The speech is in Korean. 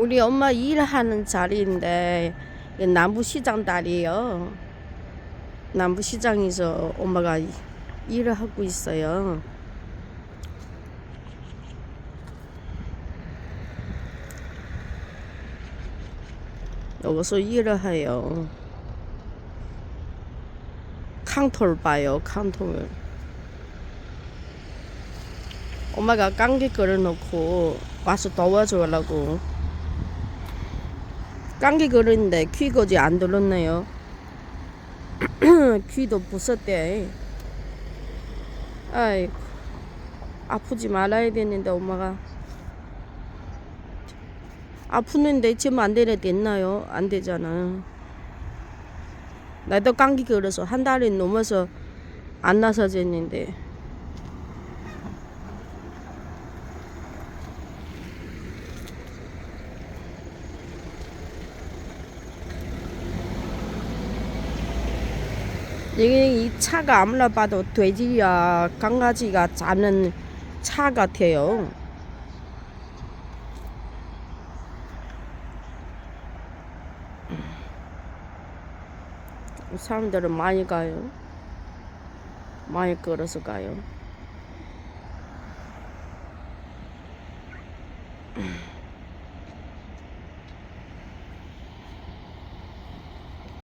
우리 엄마 일하는 자리인데 이 남부시장 다리요. 남부시장에서 엄마가 이- 일을 하고 있어요. 여기서 일을 해요. 캉톨 봐요, 캉톨. 엄마가 감기 걸어놓고 와서 도와주려고. 감기 걸었는데 귀까지 안 들었네요. 귀도 부었대. 아이고, 아프지 말아야 되는데 엄마가. 아프는데 지금 안 되려 됐나요? 안 되잖아. 나도 감기 걸어서 한 달이 넘어서 안 나서졌는데. 이게 이 차가 아무나 봐도 돼지야 강아지가 자는 차 같아요. 사람들은 많이 가요. 많이 걸어서 가요.